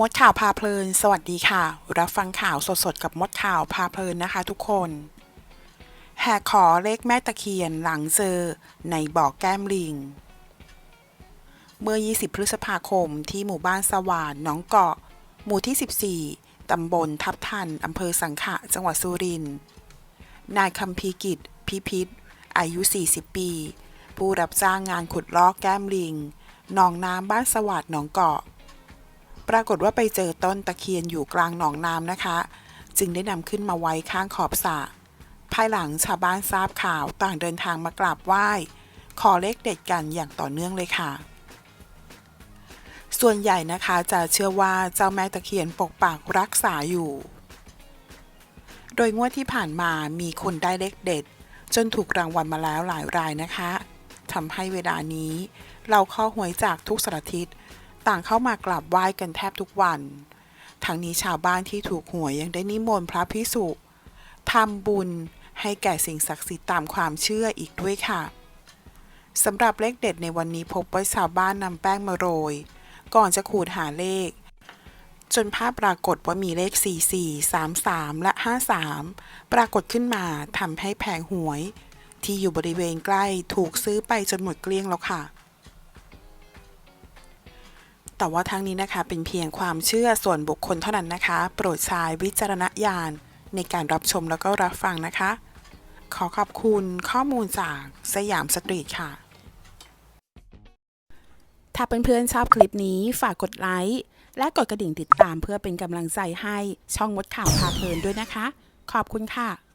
มดข่าวพาเพลิน สวัสดีค่ะ รับฟังข่าวสดๆ กับมดข่าวพาเพลินนะคะทุกคน แหกขอเลขแม่ตะเคียนหลังเจอในบ่อแก้มลิง เมื่อ 20 พฤษภาคมที่หมู่บ้านสว่านหนองเกาะ หมู่ที่ 14 ตำบลทับทันอำเภอสังขะ จังหวัดสุรินทร์ นายคำพีกิจ พิพิธอายุ 40 ปี ผู้รับจ้างงานขุดลอกแก้มลิง หนองน้ำบ้านสวัสดหนองเกาะ ปรากฏว่าไปเจอต้นตะเคียนอยู่กลางหนองน้ำนะคะ จึงได้นำขึ้นมาไว้ข้างขอบสระภายหลังชาวบ้านทราบข่าวต่างเดินทางมากราบไหว้ ขอเลขเด็ดกันอย่างต่อเนื่องเลยค่ะ ส่วนใหญ่นะคะจะเชื่อว่าเจ้าแม่ตะเคียนปกปักรักษาอยู่ โดยงวดที่ผ่านมามีคนได้เลขเด็ด จนถูกรางวัลมาแล้วหลายรายนะคะทำให้เวลานี้เราข้าหวยจากทุกสารทิศ ต่างเข้ามากราบไหว้กันแทบทุกวัน ทั้งนี้ชาวบ้านที่ถูกหวยยังได้นิมนต์พระพิสุทำบุญให้แก่สิ่งศักดิ์สิทธิ์ตามความเชื่ออีกด้วยค่ะสำหรับเลขเด็ดในวันนี้พบว่าชาวบ้านนำแป้งมาโรย ก่อนจะขูดหาเลข จนภาพปรากฏว่ามีเลข 44 33 และ 53 ปรากฏขึ้นมาทำให้แผงหวย ที่อยู่บริเวณใกล้ถูกซื้อไปจนหมดเกลี้ยงแล้วค่ะ แต่ว่าทั้งนี้นะคะเป็นเพียงความเชื่อส่วนบุคคลเท่านั้นนะคะ โปรดใช้วิจารณญาณในการรับชมแล้วก็รับฟังนะคะ ขอขอบคุณข้อมูลจากสยามสตรีทค่ะ ถ้าเพื่อนๆชอบคลิปนี้ฝากกดไลค์และกดกระดิ่งติดตามเพื่อเป็นกำลังใจให้ช่องมดข่าวพาเพลินด้วยนะคะ ขอบคุณค่ะ